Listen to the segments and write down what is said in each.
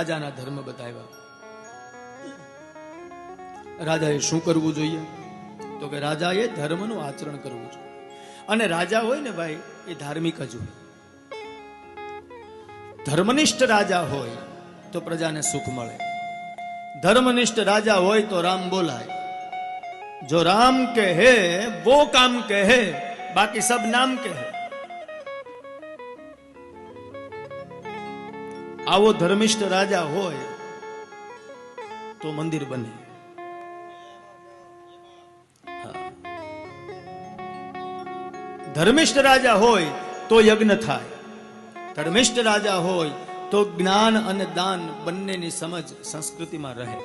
રાજાના ધર્મ બતાવ્યા. રાજાએ શું કરવું જોઈએ? તો કે રાજાએ ધર્મનું આચરણ કરવું જોઈએ. અને રાજા હોય ને ભાઈ, એ ધાર્મિક જ હોય. ધર્મનિષ્ઠ રાજા હોય તો પ્રજાને સુખ મળે. ધર્મનિષ્ઠ રાજા હોય તો રામ બોલાય. જો રામ કહે, વો કામ કે બાકી સબ નામ કે આવો ધર્મિષ્ઠ રાજા હોય તો મંદિર બને. ધર્મિષ્ઠ રાજા હોય તો યજ્ઞ થાય. ધર્મિષ્ઠ રાજા હોય તો જ્ઞાન અને દાન બંનેની સમજ સંસ્કૃતિમાં રહે.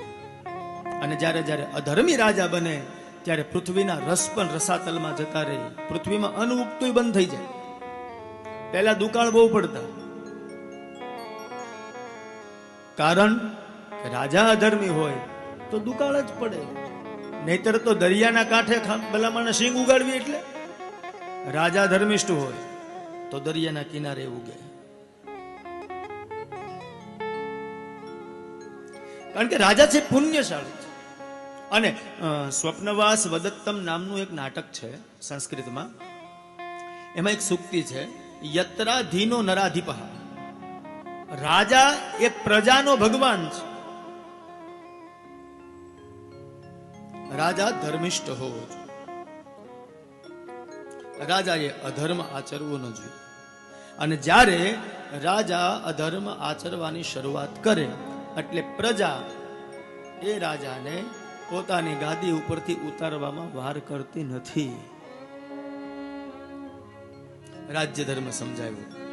અને જ્યારે જ્યારે અધર્મી રાજા બને, ત્યારે પૃથ્વીના રસ પણ રસાતલમાં જતા રહે. પૃથ્વીમાં અન્ન ઉગતું બંધ થઈ જાય. પહેલા દુકાળ બહુ પડતા. કારણ કે રાજા અધર્મી હોય તો દુકાળ જ પડે. નહીતર તો દરિયાના કાંઠે ભલામણ સિંગ ઉગાડવી એટલે? રાજા ધર્મિષ્ઠ હોય તો દરિયાના કિનારે ઉગે. કારણ કે રાજા છે પુણ્યશાળી છે. અને સ્વપ્નવાસ વદત્તમ નામનું એક નાટક છે સંસ્કૃતમાં. એમાં એક સુક્તિ છે યત્રા ધીનો નરાધિપહ રાજા એ પ્રજાનો ભગવાન છે. રાજા ધર્મિષ્ઠ હોવો જોઈએ. રાજાએ અધર્મ આચરવો ન જોઈએ. અને જ્યારે રાજા અધર્મ આચરવાની શરૂઆત કરે, એટલે પ્રજા એ રાજાને પોતાની ગાદી ઉપરથી ઉતારવામાં વાર કરતી નથી. રાજ્ય ધર્મ સમજાવ્યું